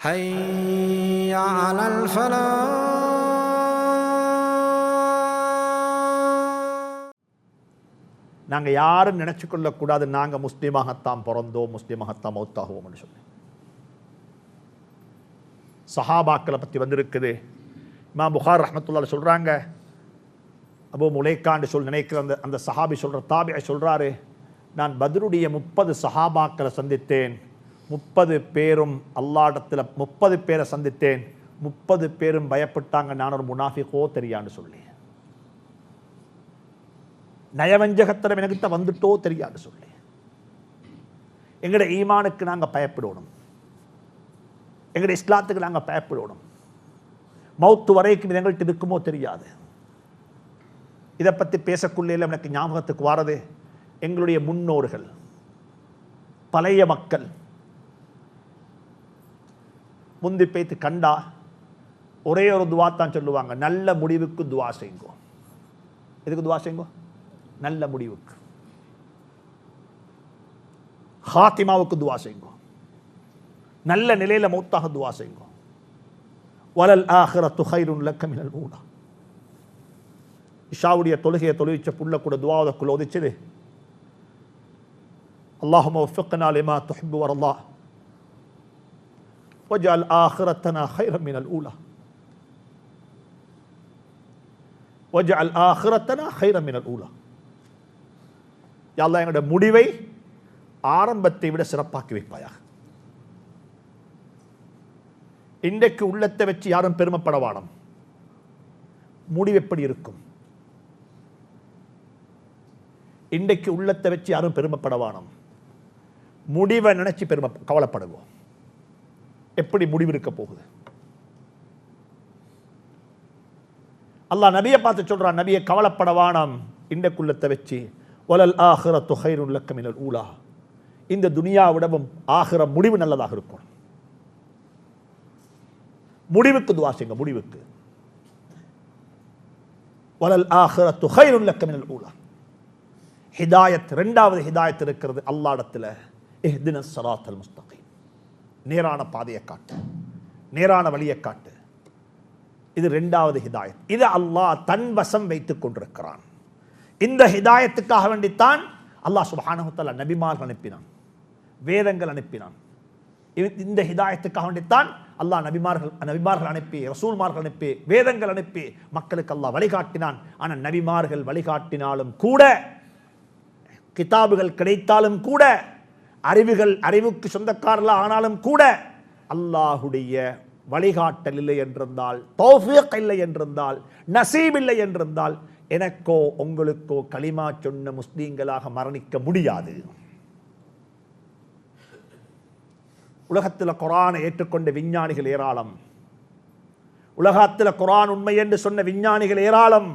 حي على الفلاح நாங்கள் யாரும் நினைச்சு கொள்ளக்கூடாது நாங்கள் முஸ்லீமாகத்தான் பிறந்தோம் முஸ்லீமாகத்தான் மௌத்தாகுவோம்னு சொல்லி சஹாபாக்களை பற்றி வந்திருக்குது இமாம் புகார் ரஹமத்துல்லா சொல்கிறாங்க அபு முலைக்காண்டு சொல் நினைக்கிற அந்த அந்த சஹாபி சொல்கிற தாபியை சொல்கிறாரு நான் பத்ருடைய முப்பது சஹாபாக்களை சந்தித்தேன் முப்பது பேரும் அல்லாடத்தில் முப்பது பேரை சந்தித்தேன். முப்பது பேரும் பயப்பட்டாங்க நான் ஒரு முனாஃபிகோ தெரியான்னு சொல்லி. நயவஞ்சகத்தனம் எனக்கிட்ட வந்துட்டோ தெரியாது சொல்லி. எங்கட ஈமானுக்கு நாங்கள் பயப்படணும். எங்கட இஸ்லாத்துக்கு நாங்கள் பயப்படணும். மௌத்து வரைக்கும் எங்கள்கிட்ட இருக்குமோ தெரியாது. இதை பற்றி பேசக்குள்ளே எனக்கு ஞாபகத்துக்கு வாரது. எங்களுடைய முன்னோர்கள் பழைய மக்கள் முந்தி பேத்து கண்டா ஒரே ஒரு துவா தான் சொல்லுவாங்க. நல்ல முடிவுக்கு துவா செய்ங்கோ. எதுக்கு துவா செய்ங்கோ? நல்ல முடிவுக்கு. ஹாத்திமாவுக்கு துவா செய்ங்கோ. நல்ல நிலையில மூத்தாக துவா செய்ங்கோ. வலல் ஆகிற துகைருன் லக்கமிழல் ஊடா இஷாவுடைய தொழுகையை தொழுவிச்ச புள்ள கூட துவாவதற்குள்ள உதிச்சது அல்லாஹும் ஒஃபுக்கனால் இமா துஹிபு வரலா واجعل آخرتنا خيرا من الأولى واجعل آخرتنا خيرا من الأولى யாழ்லா எங்களுடைய முடிவை ஆரம்பத்தை விட சிறப்பாக்கி வைப்பாயாக இன்றைக்கு உள்ளத்தை வச்சு யாரும் பெருமைப்பட வானம் முடிவு எப்படி இருக்கும் இன்றைக்கு உள்ளத்தை வச்சு யாரும் பெருமைப்பட வானம் முடிவை நினைச்சு பெருமை கவலைப்படுவோம் எப்படி முடிவெடுக்க போகுது? அல்லாஹ் நபியை பார்த்து சொல்றான் நபியை கவலைப்படவானாம் வானம் இன்றைக்குள்ளத்தை வச்சு ஒலல் ஆகிற ஹைருன் லக்கமினல் ஊலா. இந்த துனியாவிடவும் ஆகிற முடிவு நல்லதாக இருக்கும். முடிவுக்கு துவா செய்யுங்க முடிவுக்கு. வலல் ஆகிற ஹைருன் லக்கமினல் ஊலா. ஹிதாயத் ரெண்டாவது ஹிதாயத் இருக்கிறது அல்லாடத்தில் இஹ்தின சராத்தல் முஸ்தகி நேரான பாதையை காட்டு. நேரான வழியை காட்டு. இது ரெண்டாவது ஹிதாயத். இது அல்லாஹ் தன் வசம் வைத்துக் கொண்டிருக்கிறான். இந்த ஹிதாயத்துக்காக வேண்டித்தான் அல்லாஹ் சுபானகுத்தல்லா நபிமார்கள் அனுப்பினான். வேதங்கள் அனுப்பினான். இந்த ஹிதாயத்துக்காக வேண்டித்தான் அல்லாஹ் நபிமார்கள் நபிமார்கள் அனுப்பி ரசூல்மார்கள் அனுப்பி வேதங்கள் அனுப்பி மக்களுக்கு அல்லாஹ் வழிகாட்டினான். ஆனால் நபிமார்கள் வழிகாட்டினாலும் கூட கிதாபுகள் கிடைத்தாலும் கூட அறிவுகள் அறிவுக்கு சொந்தக்காரர்கள் ஆனாலும் கூட அல்லாஹுடைய வழிகாட்டல் இல்லை என்றிருந்தால் தோஃபியக் இல்லை என்றிருந்தால் நசீப் இல்லை என்றிருந்தால் எனக்கோ உங்களுக்கோ களிமா சொன்ன முஸ்லீம்களாக மரணிக்க முடியாது. உலகத்தில் குரானை ஏற்றுக்கொண்ட விஞ்ஞானிகள் ஏராளம். உலகத்தில் குரான் உண்மை என்று சொன்ன விஞ்ஞானிகள் ஏராளம்.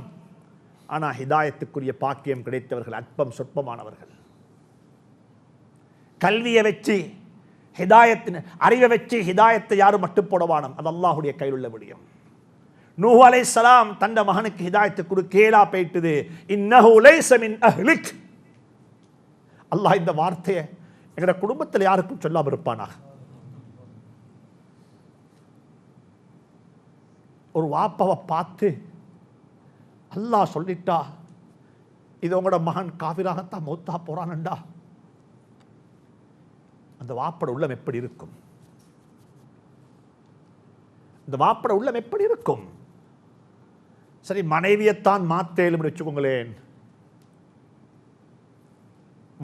ஆனால் ஹிதாயத்துக்குரிய பாக்கியம் கிடைத்தவர்கள் அற்பம் சொற்பமானவர்கள். கல்வியை வச்சு ஹிதாயத்தின் அறிவை வச்சு ஹிதாயத்தை யாரும் மட்டும் போடவானம். அது அல்லாஹுடைய கையில் உள்ள முடியும் நூஹ் சலாம் தந்த மகனுக்கு ஹிதாயத்து கொடு கேளா போயிட்டுது இன்னஹு மின் அஹ்லிக். அல்லாஹ் இந்த வார்த்தையை எங்களோட குடும்பத்தில் யாருக்கும் சொல்லாமல் இருப்பானா? ஒரு வாப்பாவை பார்த்து அல்லாஹ் சொல்லிட்டா இது உங்களோட மகன் காவிராகத்தான் மௌத்தா போறானண்டா. அந்த வாப்பட உள்ளம் எப்படி இருக்கும்? இந்த வாப்பட உள்ளம் எப்படி இருக்கும்? சரி மனைவியைத்தான் மாத்தேலும் வச்சுக்கோங்களேன்.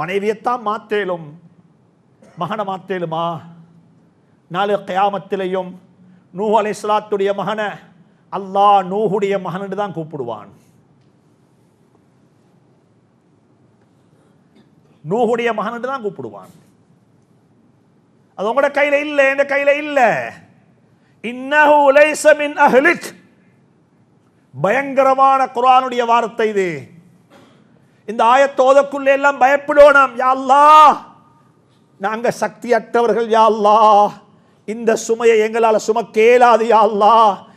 மனைவியைத்தான் மாத்தேலும் மகனை மாத்தேலுமா? நாலு கயாமத்திலையும் நூஹ் அலைஹிஸ்ஸலாத்துடைய மகனை அல்லாஹ் நூஹுடைய மகன் தான் கூப்பிடுவான். நூஹுடைய மகன் தான் கூப்பிடுவான். அது உங்களோட கையில் இல்லை என் கையில் இல்லை. இன்னஹு உலைசமின் அஹ்லிக். பயங்கரமான குரானுடைய வார்த்தை இது. இந்த ஆயத்தோதக்குள்ளே எல்லாம் பயப்படணும் யாழ்லா நாங்க சக்தி அற்றவர்கள் யாழ்லா இந்த சுமையை எங்களால் சுமக்க இயலாது யாழ்லா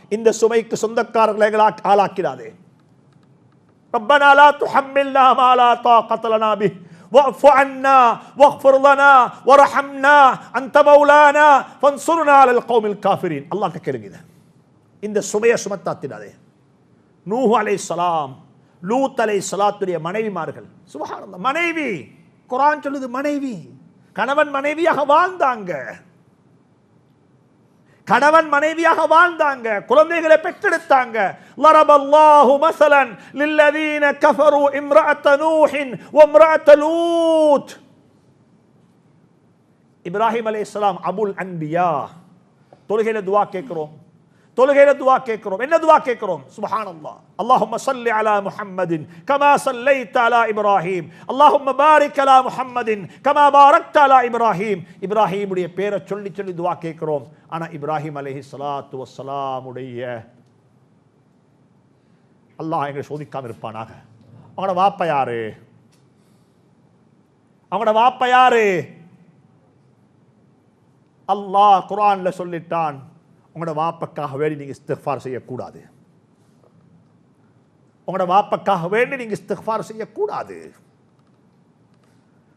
இந்த சுமைக்கு சொந்தக்காரர்களை எங்களா ஆளாக்கிறாதே ரப்பனா லா துஹம்மில்னா மா லா واعف عنا واغفر لنا وارحمنا انت مولانا فانصرنا على القوم الكافرين الله கேளுங்க இதை. இந்த சுமையை சுமத்தாத்திடாதே நூஹ் அலை சலாம் லூத் அலை சலாத்துடைய மனைவிமார்கள் சுபஹானல்லாஹ் மனைவி குர்ஆன் சொல்லுது மனைவி கணவன் மனைவியாக வாழ்ந்தாங்க கணவன் மனைவியாக வாழ்ந்தாங்க. குழந்தைகளை பெற்றெடுத்தாங்க. லரபல்லாஹு மஸலன் லில்லதீன கஃபரு இம்ரஅத்த நூஹின் வம்ரஅத்த லூத் இப்ராஹிம் அலைஹிஸ்ஸலாம் அபுல் அன்பியா தொழுகையில துவா கேட்கிறோம். தொழுகையில துவா கேட்கிறோம். என்ன துவா கேட்கிறோம்? சுபஹானல்லாஹ். அல்லாஹும்ம ஸல்லி அலா முஹம்மதின் கமா ஸல்லைத அலா இப்ராஹீம். அல்லாஹும்ம பாரிக் அலா முஹம்மதின் கமா பாரக்த அலா இப்ராஹீம். இப்ராஹிமுடைய பேரை சொல்லி சொல்லி துவா கேட்கிறோம். ஆனா இப்ராஹிம் அலைஹி ஸலாத்து வஸ்ஸலாமுடைய அல்லாஹ் எங்களை சோதிக்காம இருப்பானாக. அவங்களோட வாப்ப யாரு? அவங்களோட வாப்ப யாரு? அல்லாஹ் குரான்ல சொல்லிட்டான். உங்களோட வாப்பக்காக வேண்டி நீங்கள் இஸ்திஃபார் செய்யக்கூடாது. உங்களோட வாப்பக்காக வேண்டி நீங்க இஸ்திஃபார் செய்யக்கூடாது.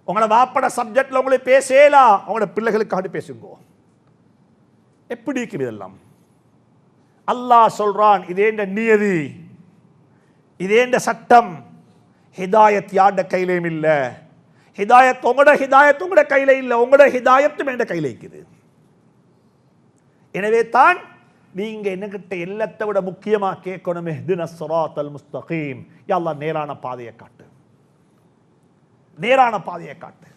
உங்களோட வாப்பட சப்ஜெக்ட்ல உங்களை பேசலாம் உங்களோட பிள்ளைகளுக்காக பேசுங்க. எப்படி இருக்குது இதெல்லாம்? அல்லாஹ் சொல்றான் இதேண்ட நியதி? இதேண்ட சட்டம்? ஹிதாயத் யாண்ட கையிலையும் இல்ல. ஹிதாயத் உங்களோட ஹிதாயத் உங்களோட கையில இல்லை. உங்களோட ஹிதாயத்தும் என்ற கையில இருக்குது. எனவே தான் நீங்க என்னகிட்ட எல்லாத்தை விட முக்கியமா கேட்கணுமே. இஹ்தின அல் முஸ்தகீம். எல்லாம் நேரான பாதையை காட்டு. நேரான பாதையை காட்டு.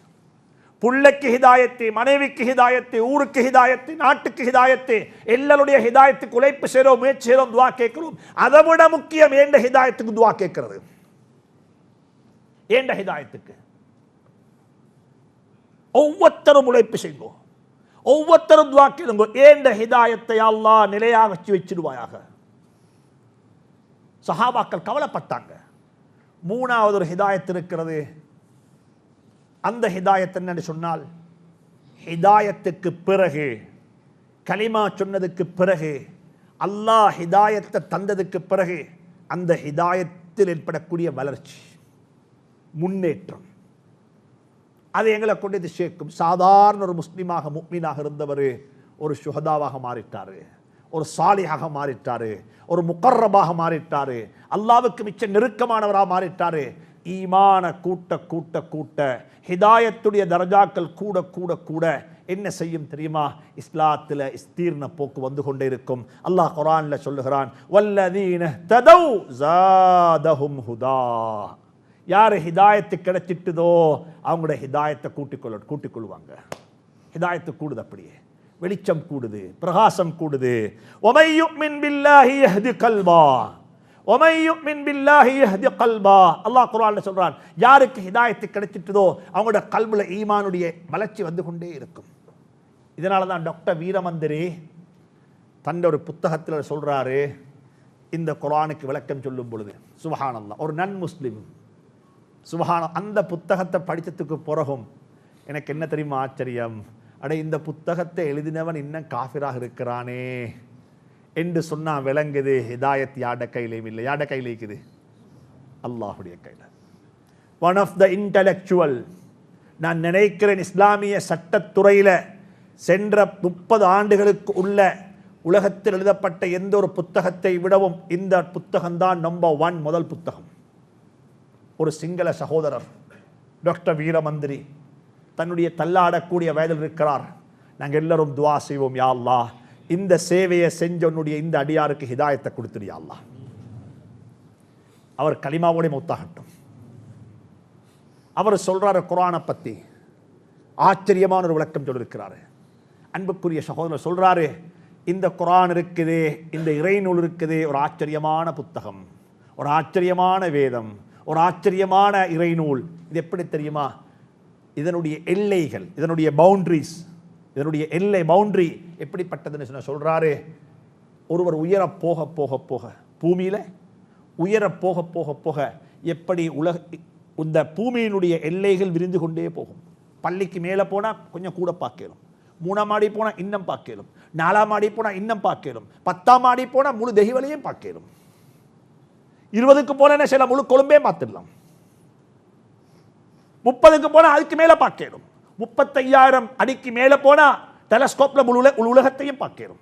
புள்ளைக்கு ஹிதாயத்து மனைவிக்கு ஹிதாயத்து ஊருக்கு ஹிதாயத்து நாட்டுக்கு ஹிதாயத்து எல்லாருடைய ஹிதாயத்துக்கு உழைப்பு செய்கிறோம் முயற்சி செய்கிறோம் துவா கேட்கிறோம். அதை விட முக்கியம் ஏண்ட ஹிதாயத்துக்கு துவா கேட்கிறது? ஏண்ட ஹிதாயத்துக்கு? ஒவ்வொருத்தரும் உழைப்பு செய்வோம். ஒவ்வொருத்தரும் துவா கேளுங்க. ஏண்ட ஹிதாயத்தை அல்லாஹ் நிலையாக வச்சு வச்சிடுவாயாக? சஹாபாக்கள் கவலைப்பட்டாங்க. மூணாவது ஒரு ஹிதாயத் இருக்கிறது. அந்த ஹிதாயத் என்னன்னு சொன்னால் ஹிதாயத்துக்கு பிறகு கலிமா சொன்னதுக்கு பிறகு அல்லாஹ் ஹிதாயத்தை தந்ததுக்கு பிறகு அந்த ஹிதாயத்தில் ஏற்படக்கூடிய வளர்ச்சி முன்னேற்றம். அது எங்களை கொண்டு இது சேர்க்கும். சாதாரண ஒரு முஸ்லீமாக முக்மீனாக இருந்தவர் ஒரு சுகதாவாக மாறிட்டார். ஒரு சாலியாக மாறிட்டார். ஒரு முக்கர்ரபாக மாறிட்டார். அல்லாவுக்கு மிச்ச நெருக்கமானவராக மாறிட்டார். ஈமான கூட்ட கூட்ட கூட்ட ஹிதாயத்துடைய தரஜாக்கள் கூட கூட கூட என்ன செய்யும் தெரியுமா? இஸ்லாத்தில் இஸ்தீர்ண போக்கு வந்து கொண்டே இருக்கும். அல்லாஹ் குரானில் சொல்லுகிறான் வல்லதீன ததௌ ஜாதஹும் ஹுதா. யார் ஹிதாயத்து கிடைச்சிட்டுதோ அவங்களோட ஹிதாயத்தை கூட்டிக்கொள்ள கூட்டிக்கொள்வாங்க. ஹிதாயத்து கூடுது அப்படியே. வெளிச்சம் கூடுது பிரகாசம் கூடுது. ஒமையுமின் பில்லாஹி யஹ்தி கல்பா ஒமையுமின் பில்லாஹி யஹ்தி கல்வா அல்லாஹ் குர்ஆன்ல சொல்றான் யாருக்கு ஹிதாயத்து கிடைச்சிட்டுதோ அவங்களோட கல்புல ஈமானுடைய வளர்ச்சி வந்து கொண்டே இருக்கும் இதனால தான் டாக்டர் வீரமந்திரி தன்னோட ஒரு புத்தகத்தில் சொல்கிறாரு இந்த குரானுக்கு விளக்கம் சொல்லும் பொழுது. சுபஹானல்லாஹ். ஒரு நன் முஸ்லீம் சுபஹான அந்த புத்தகத்தை படித்ததுக்கு பிறகும் எனக்கு என்ன தெரியுமா ஆச்சரியம்? அட இந்த புத்தகத்தை எழுதினவன் இன்னும் காஃபிராக இருக்கிறானே என்று சொன்னால் விளங்குது ஹிதாயத் யாட கையிலையும் இல்லை. யாட கையில் இருக்குது அல்லாஹுடைய கையில். ஒன் ஆஃப் த இன்டலெக்சுவல் நான் நினைக்கிறேன் இஸ்லாமிய சட்டத்துறையில் சென்ற முப்பது ஆண்டுகளுக்கு உள்ள உலகத்தில் எழுதப்பட்ட எந்த ஒரு புத்தகத்தை விடவும் இந்த புத்தகம்தான் நம்பர் ஒன் முதல் புத்தகம். ஒரு சிங்கள சகோதரர் டாக்டர் வீரமந்திரி தன்னுடைய தள்ளாடக்கூடிய வயதில் இருக்கிறார். நாங்கள் எல்லாரும் துவா செய்வோம் யாழ்லா இந்த சேவையை செஞ்ச உன்னுடைய இந்த அடியாருக்கு ஹிதாயத்தை கொடுத்துடு யாழ்லா அவர் களிமாவோடைய மௌத்தாகட்டும். அவர் சொல்றாரு குரானை பற்றி ஆச்சரியமான ஒரு விளக்கம் சொல்லியிருக்கிறாரு. அன்புக்குரிய சகோதரர் சொல்கிறாரு இந்த குரான் இருக்குதே இந்த இறைநூல் இருக்குது ஒரு ஆச்சரியமான புத்தகம் ஒரு ஆச்சரியமான வேதம் ஒரு ஆச்சரியமான இறைநூல். இது எப்படி தெரியுமா? இதனுடைய எல்லைகள் இதனுடைய பவுண்ட்ரிஸ் இதனுடைய எல்லை பவுண்ட்ரி எப்படிப்பட்டதுன்னு சொன்ன சொல்றாரு ஒருவர் உயர போக போக போக பூமியில் உயர போக போக போக எப்படி உலக இந்த பூமியினுடைய எல்லைகள் விரிந்து கொண்டே போகும். பள்ளிக்கு மேலே போனால் கொஞ்சம் கூட பார்க்கலாம். மூணாம் மாடி போனால் இன்னும் பார்க்கலாம். நாலாம் மாடி போனால் இன்னும் பார்க்கலாம். பத்தாம் மாடி போனால் முழு தெய்வலையும் பார்க்கலாம். இருபதுக்கு போனா சில முழு கொழும்பே பார்த்துடலாம் முப்பதுக்கு போனா அதுக்கு மேல பார்க்கணும் முப்பத்தையாயிரம் அடிக்கு மேல போனா டெலஸ்கோப்ல முழு முழு உலகத்தையும் பார்க்கணும்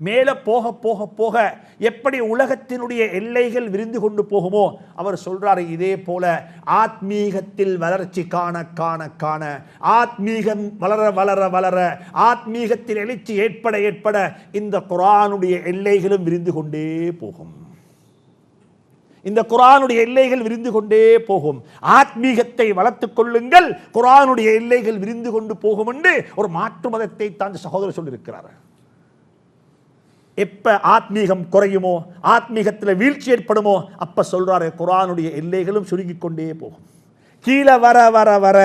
மேல போக போக போக எப்படி உலகத்தினுடைய எல்லைகள் விரிந்து கொண்டு போகுமோ அவர் சொல்றாரு இதே போல ஆத்மீகத்தில் வளர்ச்சி காண காண காண. ஆத்மீகம் வளர வளர வளர ஆத்மீகத்தில் எழுச்சி ஏற்பட ஏற்பட இந்த குரானுடைய எல்லைகளும் விரிந்து கொண்டே போகும். இந்த குரானுடைய எல்லைகள் விரிந்து கொண்டே போகும். ஆத்மீகத்தை வளர்த்துக் கொள்ளுங்கள். குரானுடைய எல்லைகள் விரிந்து கொண்டு போகும் என்று ஒரு மாற்று மதத்தை தான் சகோதரர் சொல்லியிருக்கிறார். எப்ப ஆத்மீகம் குறையுமோ ஆத்மீகத்தில் வீழ்ச்சி ஏற்படுமோ அப்ப சொல்றாரு குரானுடைய எல்லைகளும் சுருங்கிக் கொண்டே போகும். கீழே வர வர வர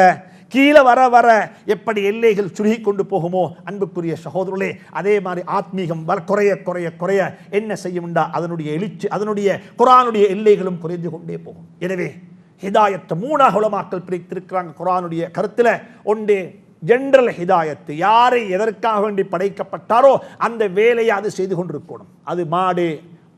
கீழே வர வர எப்படி எல்லைகள் சுருகி கொண்டு போகுமோ அன்புக்குரிய சகோதரர்களே அதே மாதிரி ஆத்மீகம் வர குறைய குறைய குறைய என்ன செய்யும்டா? அதனுடைய எழுச்சி அதனுடைய குரானுடைய எல்லைகளும் குறைந்து கொண்டே போகும். எனவே ஹிதாயத்தை மூணாக உலமாக்கள் பிரித்திருக்கிறாங்க குரானுடைய கருத்தில். ஒன்று ஜென்ரல் ஹிதாயத்து யாரை எதற்காக வேண்டி படைக்கப்பட்டாரோ அந்த வேலையை அது செய்து கொண்டிருக்கணும். அது மாடு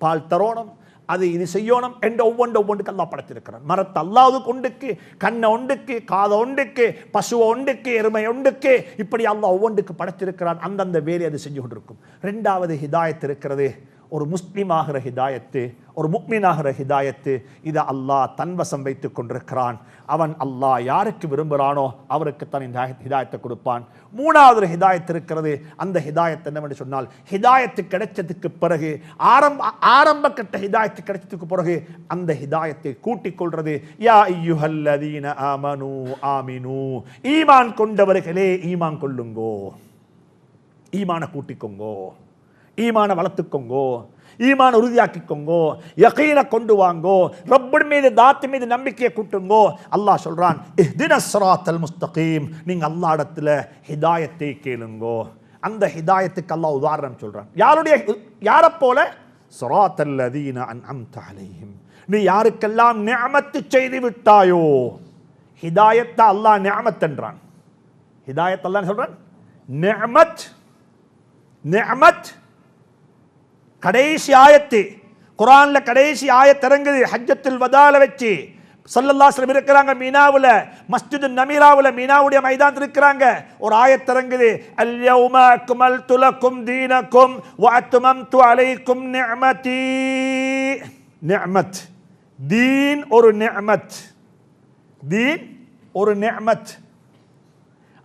பால் தரோணம் அது இது செய்யணும் என்று ஒவ்வொன்று ஒவ்வொன்றுக்கு அல்லாஹ் படைத்திருக்கிறான். மரத்தை அல்லாவது உண்டுக்கு கண்ணை உண்டுக்கு காதை ஒண்டுக்கு பசுவை ஒண்டுக்கு எருமை ஒண்டுக்கு இப்படி அல்லாஹ் ஒவ்வொன்றுக்கு படைத்திருக்கிறான். அந்தந்த வேலை அது செஞ்சு கொண்டிருக்கும். ரெண்டாவது ஹிதாயத் இருக்கிறது. ஒரு முஸ்லீம் ஆகிற ஹிதாயத்து ஒரு முக்மீனாகிற ஹிதாயத்து இதை அல்லாஹ் தன்வசம் வைத்துக் கொண்டிருக்கிறான். அவன் அல்லாஹ் யாருக்கு விரும்புகிறானோ அவருக்கு தான் இந்த ஹிதாயத்தை கொடுப்பான். மூணாவது ஒரு ஹிதாயத் இருக்கிறது அந்த ஹிதாயத் என்னவென்று சொன்னால் ஹிதாயத்து கிடைச்சதுக்கு பிறகு ஆரம்ப ஆரம்ப கட்ட ஹிதாயத்து கிடைச்சதுக்கு பிறகு அந்த ஹிதாயத்தை கூட்டிக் கொள்றது யா ஐயுஹல்லதீன ஆமனு ஆமினு ஈமான் கொண்டவர்களே ஈமான் கொள்ளுங்கோ. ஈமான கூட்டிக்கோங்கோ. ஈமான வளர்த்துக்கோங்கோ ஈமான உறுதியாக்கிக்கோங்கோ யகீன கொண்டு வாங்கோ ரப்பன் மீது தாத்து மீது நம்பிக்கையை கூட்டுங்கோ. அல்லாஹ் சொல்றான் இஹ்தின முஸ்தகீம். நீங்கள் அல்லா இடத்துல ஹிதாயத்தை கேளுங்கோ. அந்த ஹிதாயத்துக்கு அல்லாஹ் உதாரணம் சொல்றான். யாருடைய யாரை போல? ஸிராத்தல் லதீன அன்அம்த அலைஹிம். நீ யாருக்கெல்லாம் நியமத்து செய்து விட்டாயோ ஹிதாயத்தை அல்லாஹ் நிஅமத் என்றான். ஹிதாயத் அல்லான்னு சொல்றான்? நிஅமத் நிஅமத் கடைசி ஆயத்து குரான்ல கடைசி ஆயத்திறங்குது இறங்குது வதால வச்சு. சல்லல்லாஹு அலைஹி இருக்கிறாங்க மீனாவுல மஸ்ஜிது நமீராவுல மீனாவுடைய மைதான் இருக்கிறாங்க. ஒரு ஆயத்திறங்குது அல்யௌம குமல் துலக்கும் தீனக்கும் வ து அலைக்கும் நிஅமதி. நிஅமத். தீன் ஒரு நிஅமத். தீன் ஒரு நிஅமத்.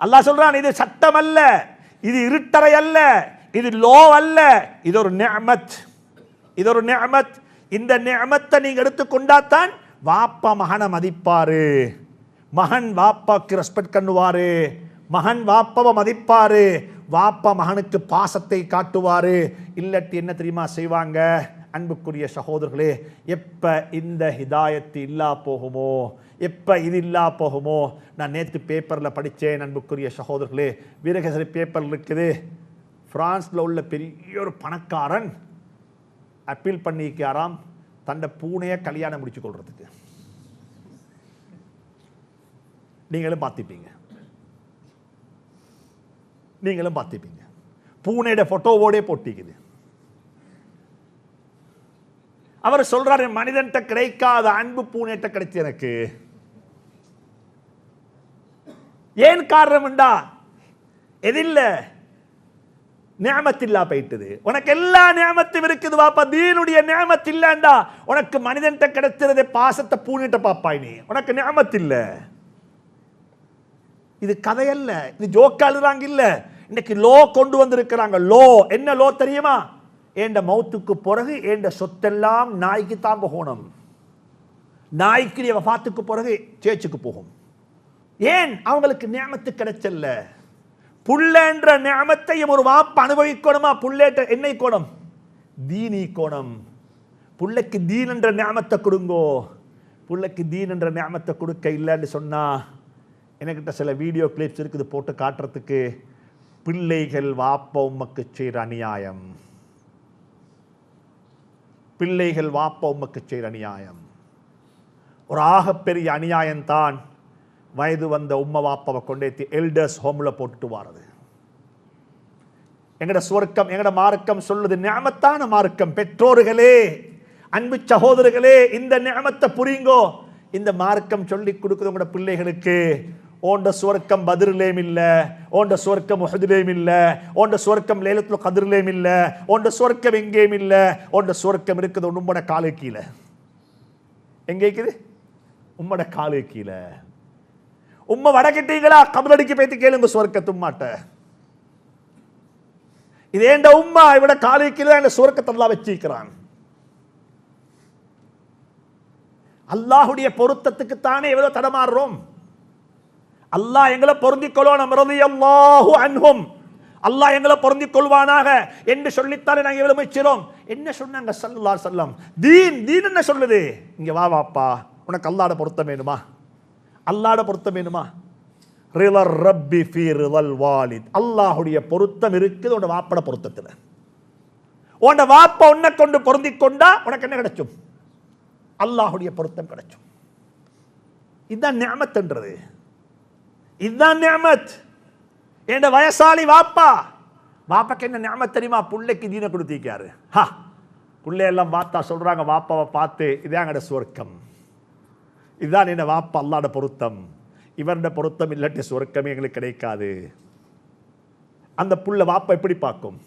அல்லாஹ் சொல்றான் இது சட்டம் அல்ல இது இருட்டறை அல்ல இது லோ அல்ல. இது ஒரு நிஅமத் இது ஒரு நிஅமத் இந்த நிஅமத்தை நீங்க எடுத்துக்கொண்டாதான் வாப்பா மகனை மதிப்பாரு. மகன் வாப்பாக்கு ரெஸ்பெக்ட் பண்ணுவாரு. மகன் வாப்பாவை மதிப்பாரு. வாப்பா மகனுக்கு பாசத்தை காட்டுவாரு. இல்லாட்டி என்ன தெரியுமா செய்வாங்க? அன்புக்குரிய சகோதரர்களே எப்ப இந்த ஹிதாயத்து இல்லா போகுமோ? எப்ப இது இல்லா போகுமோ? நான் நேற்று பேப்பரில் படித்தேன் அன்புக்குரிய சகோதரர்களே. வீரகேசரி பேப்பர் இருக்குது. பிரான்ஸ்ல உள்ள பெரிய ஒரு பணக்காரன் அப்பீல் பண்ணிக்காராம் தன்னை பூனையை கல்யாணம் முடிச்சு கொள்றதுக்கு. நீங்களும் பார்த்துப்பீங்க. நீங்களும் பார்த்துப்பீங்க. பூனையோட போட்டோவோடே போட்டிக்குது. அவர் சொல்றாரு மனிதன்கிட்ட கிடைக்காத அன்பு பூனைட்ட கிடைச்சு எனக்கு. ஏன் காரணம்டா எதில்லை நியமத்தில்லா போயிட்டது. உனக்கு எல்லா நியமத்தும் இருக்குது பாப்பா. தீனுடைய நியமத்து இல்லண்டா. உனக்கு மனிதன்ட்ட கிடைச்சிருது பாசத்தை பூனிட்ட பாப்பாய் நீ உனக்கு நியமத்து இது கதையல்ல இது ஜோக்கா எழுதுறாங்க இல்ல. இன்னைக்கு லோ கொண்டு வந்திருக்கிறாங்க. லோ என்ன லோ தெரியுமா? ஏண்ட மௌத்துக்கு பிறகு ஏண்ட சொத்தெல்லாம் நாய்க்கு தான் போகணும். நாய்க்கு வஃபாத்துக்கு பிறகு சேச்சுக்கு போகும். ஏன்? அவங்களுக்கு நியமத்து கிடைச்சல்ல. புள்ளன்ற நியமத்தையும் ஒரு வாப்ப அனுபவிக்கணுமா புள்ளேட்ட என்னை கோணம்? தீனி கோணம். புள்ளைக்கு தீன் என்ற நியமத்தை கொடுங்கோ. புள்ளைக்கு தீன் என்ற நியமத்தை கொடுக்க இல்லைன்னு சொன்னால் என்கிட்ட சில வீடியோ கிளிப்ஸ் இருக்குது போட்டு காட்டுறதுக்கு. பிள்ளைகள் வாப்ப உமக்கு செய்கிற அநியாயம். பிள்ளைகள் வாப்ப உமக்கு செய்கிற அநியாயம். ஒரு ஆகப்பெரிய அநியாயம்தான். வயது வந்த உம்மை வாப்பாவை கொண்டேத்தி எல்டர்ஸ் ஹோமில் போட்டுட்டு வாரது. எங்கட சுவர்க்கம் எங்கட மார்க்கம் சொல்லுது நியமத்தான மார்க்கம் பெற்றோர்களே அன்பு சகோதரர்களே இந்த நியமத்தை புரியுங்கோ. இந்த மார்க்கம் சொல்லி கொடுக்குது உங்களோட பிள்ளைகளுக்கு ஓண்ட சுவர்க்கம் பதிரிலேயும் இல்லை ஓண்ட சுவர்க்கம் உஹதிலேயும் இல்லை ஓண்ட சுவர்க்கம் லேலத்தில் கதிரிலேயும் இல்லை ஓண்ட சுவர்க்கம் எங்கேயும் இல்லை ஓண்ட சுவர்க்கம் இருக்குது உண்மட காலு கீழே. எங்கே இருக்குது உம்மட காலு கீழே. உம்ம வடக்கிட்டீங்களா? கபலடிக்கு பேத்து கேளுங்க சுவர்க்க தும்மாட்ட இது ஏண்ட உம்மா? இவட காலு கீழே இந்த சுவர்க்கத்தெல்லாம் வச்சிருக்கிறான். அல்லாஹுடைய பொருத்தத்துக்கு தானே எவ்வளவு தடமாறுறோம். அல்லாஹ் எங்களை பொருந்திக் கொள்ளணும் அல்லாஹு அன்ஹும். அல்லாஹ் எங்களை பொருந்திக் கொள்வானாக என்று சொல்லித்தானே நாங்கள் எவ்வளவு முயற்சிறோம் என்ன சொன்னாங்க? சல்லா அலைஹி தீன் தீன் என்ன சொல்லுது? இங்க வா வாப்பா. உனக்கு அல்லாட பொருத்தம் வேணுமா? அல்லாட பொருத்தம் வேணுமா? ரிலர் ரப்பி ஃபி ரிதல் வாலித். அல்லாஹுடைய பொருத்தம் இருக்குது உன்னோட வாப்பட பொருத்தத்துல. உன்னோட வாப்பா உன்னை கொண்டு பொருந்தி கொண்டா உனக்கு என்ன கிடைச்சும்? அல்லாஹுடைய பொருத்தம் கிடைச்சும். இதுதான் நியமத்துன்றது இதுதான் நியமத். என் வயசாளி வாப்பா. வாப்பாக்கு என்ன நியமத் தெரியுமா? பிள்ளைக்கு தீன கொடுத்திருக்காரு ஹா பிள்ளையெல்லாம் எல்லாம் பார்த்தா சொல்றாங்க வாப்பாவை பார்த்து இதாங்கட சுவர்க்கம். இதுதான் என்ன வாப்பா அல்லாட பொருத்தம். இவரோட பொருத்தம் இல்லாட்டி சுவர்க்கமே எங்களுக்கு கிடைக்காது. அந்த புள்ள வாப்பை எப்படி பார்க்கும்?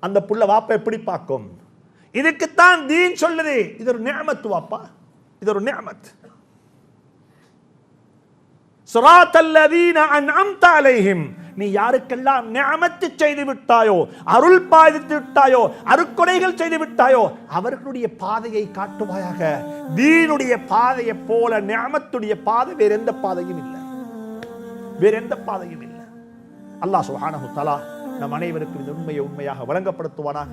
அந்த புள்ள வாப்பை எப்படி பார்க்கும்? இதுக்குத்தான் தீன் சொல்லுது. இது ஒரு நேமத்து வாப்பா. இது ஒரு நேமத் சுராத்தல்லதீன அன்அம்த அலைஹிம். நீ யாருக்கெல்லாம் நியமத்து செய்து விட்டாயோ அருள் பாதித்து விட்டாயோ அருக்கொடைகள் செய்து விட்டாயோ அவர்களுடைய பாதையை காட்டுவாயாக. தீனுடைய பாதையை போல நியமத்துடைய பாதை வேற எந்த பாதையும் இல்லை. வேற எந்த பாதையும் இல்லை. அல்லாஹ் சுஹானஹு தலா நம் அனைவருக்கும் இந்த உண்மையை உண்மையாக வழங்கப்படுத்துவானாக.